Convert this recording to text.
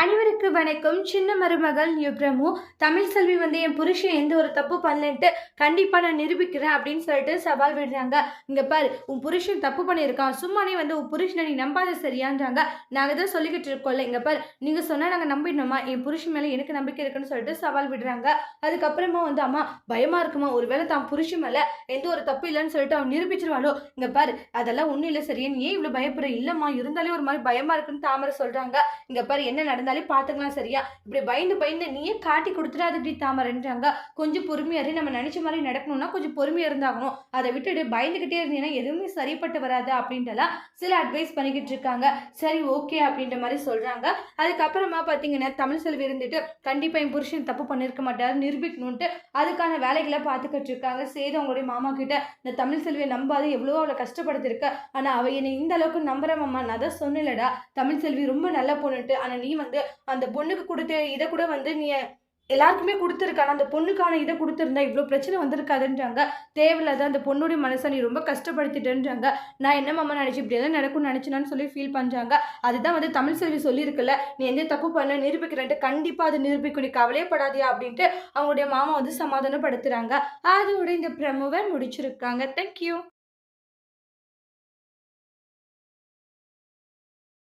அனைவருக்கு வணக்கம். சின்ன மருமகள் பிரமு. தமிழ் செல்வி வந்து என் புருஷன் எந்த ஒரு தப்பு பண்ணலன்ட்டு கண்டிப்பாக நான் நிரூபிக்கிறேன் அப்படின்னு சொல்லிட்டு சவால் விடுறாங்க. இங்கே பாரு உன் புருஷன் தப்பு பண்ணியிருக்கான். சும்மானே வந்து உன் புருஷனை நீ நம்பாத சரியான்றாங்க. நாங்கள் தான் சொல்லிக்கிட்டு இருக்கோம்ல இங்கே பாரு. நீங்கள் சொன்னால் நாங்கள் நம்பிடணுமா? என் புருஷன் மேலே எனக்கு நம்பிக்கை இருக்குன்னு சொல்லிட்டு சவால் விடுறாங்க. அதுக்கப்புறமா வந்து அம்மா பயமாக இருக்குமா? ஒருவேளை தான் புருஷன் மேலே எந்த ஒரு தப்பு இல்லைன்னு சொல்லிட்டு அவன் நிரூபிச்சிருவாளோ? இங்கே பாரு அதெல்லாம் ஒன்றும் இல்லை சரியா. நீ ஏன் இவ்வளோ பயப்படுற? இல்லைம்மா இருந்தாலே ஒரு மாதிரி பயமாக இருக்குன்னு தாமரை சொல்கிறாங்க இங்கே பாரு என்ன நடந்தாலே பார்த்துக்கலாம் சரியா? இப்படி பயந்து பயந்து நீயே காட்டி கொடுத்துடாது இப்படி தாமரைன்றாங்க. கொஞ்சம் பொறுமையாரு நம்ம நினச்ச மாதிரி நடக்கணும்னா கொஞ்சம் பொறுமையாக இருந்தாகணும். அதை விட்டுட்டு பயந்துக்கிட்டே இருந்தீங்கன்னா எதுவுமே சரிப்பட்டு வராது அப்படின்ட்டுலாம் சில அட்வைஸ் பண்ணிக்கிட்டு இருக்காங்க. சரி ஓகே அப்படின்ற மாதிரி சொல்கிறாங்க அதுக்கப்புறமா பார்த்தீங்கன்னா தமிழ் செல்வி இருந்துட்டு கண்டிப்பாக என் புருஷன் தப்பு பண்ணியிருக்க மாட்டார் நிரூபிக்கணுன்ட்டு அதுக்கான வேலைகளை பார்த்துக்கிட்டு இருக்காங்க. சேது அவங்களுடைய மாமா கிட்ட இந்த தமிழ் செல்வியை நம்பாது எவ்வளோ அவளை கஷ்டப்படுத்திருக்க. ஆனால் அவள் என்னை இந்த அளவுக்கு நம்புகிற மாமா. நான் தான் சொன்னலடா தமிழ் செல்வி ரொம்ப நல்ல பொண்ணுட்டு ஆனால் நீ வந்து வந்து அந்த பொண்ணுக்கு கொடுத்த இதை கூட வந்து நீ எல்லாருக்குமே கொடுத்துருக்கான அந்த பொண்ணுக்கான இதை கொடுத்துருந்தா இவ்வளோ பிரச்சனை வந்திருக்காதுன்றாங்க. தேவையில்லாத அந்த பொண்ணுடைய மனசை நீ ரொம்ப கஷ்டப்படுத்திட்டேன்றாங்க. நான் என்ன மாமா நினச்சி இப்படி எதாவது நடக்கும்னு நினச்சினான்னு சொல்லி ஃபீல் பண்ணுறாங்க அதுதான் வந்து தமிழ் செல்வி சொல்லியிருக்கல நீ எந்த தப்பு பண்ண நிரூபிக்கிறேன்ட்டு கண்டிப்பாக அதை நிரூபிக்கும். நீ கவலையப்படாதியா அப்படின்ட்டு அவங்களுடைய மாமா வந்து சமாதானப்படுத்துகிறாங்க அதோட இந்த பிரமுவை முடிச்சிருக்காங்க. தேங்க்யூ